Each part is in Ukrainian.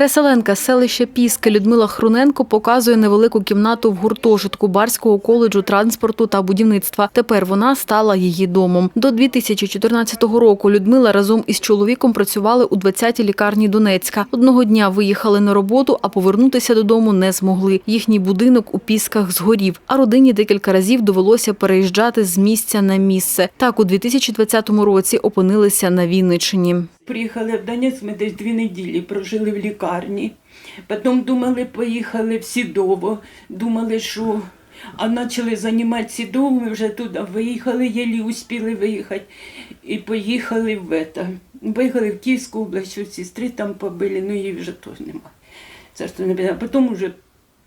Переселенка селища Піски Людмила Хруненко показує невелику кімнату в гуртожитку Барського коледжу транспорту та будівництва. Тепер вона стала її домом. До 2014 року Людмила разом із чоловіком працювали у 20-й лікарні Донецька. Одного дня виїхали на роботу, а повернутися додому не змогли. Їхній будинок у Пісках згорів, а родині декілька разів довелося переїжджати з місця на місце. Так у 2020 році опинилися на Вінниччині. Приїхали в Донецьк, ми десь дві неділі прожили в лікарні. Потім думали, поїхали в Сідово, думали, що. А почали займати Сідово, ми вже туди виїхали, єлі успіли виїхати. І поїхали в это. Виїхали в Київську область, що сестри там побили, ну її вже теж немає. Це ж не. Потім вже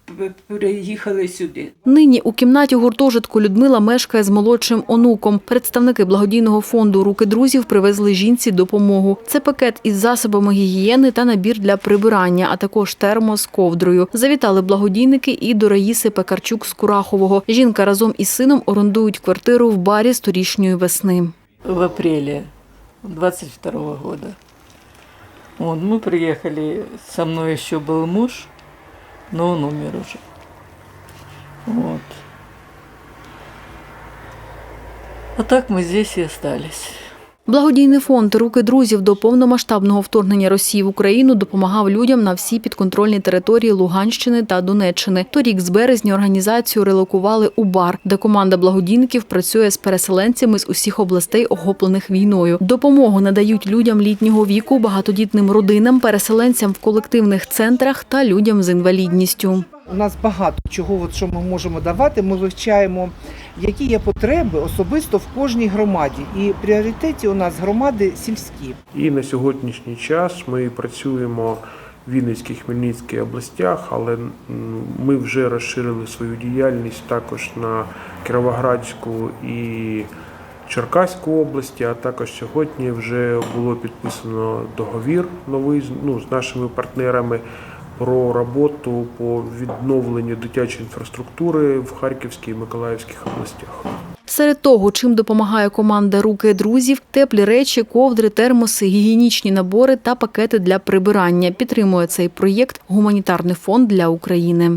п- переїхали сюди. Нині у кімнаті гуртожитку Людмила мешкає з молодшим онуком. Представники благодійного фонду Руки друзів привезли жінці допомогу. Це пакет із засобами гігієни та набір для прибирання, а також термо з ковдрою. Завітали благодійники і до Раїси Пекарчук з Курахового. Жінка разом із сином орендують квартиру в барі сторічньої весни. в апреле 22 года. Вот, мы приехали, со мной еще был муж, но он умер уже. Вот. А так мы здесь и остались. Благодійний фонд Руки друзів до повномасштабного вторгнення Росії в Україну допомагав людям на всій підконтрольній території Луганщини та Донеччини. Торік з березня організацію релокували у бар, де команда благодійників працює з переселенцями з усіх областей, охоплених війною. Допомогу надають людям літнього віку, багатодітним родинам, переселенцям в колективних центрах та людям з інвалідністю. У нас багато чого, от, що ми можемо давати. Ми вивчаємо, які є потреби особисто в кожній громаді. І пріоритеті у нас громади сільські. І на сьогоднішній час ми працюємо в Вінницькій Хмельницькій областях, але ми вже розширили свою діяльність також на Кіровоградську і Черкаську області, а також сьогодні вже було підписано договір новий ну, з нашими партнерами про роботу по відновленню дитячої інфраструктури в Харківській і Миколаївських областях. Серед того, чим допомагає команда Руки друзів, теплі речі, ковдри, термоси, гігієнічні набори та пакети для прибирання. Підтримує цей проєкт гуманітарний фонд для України.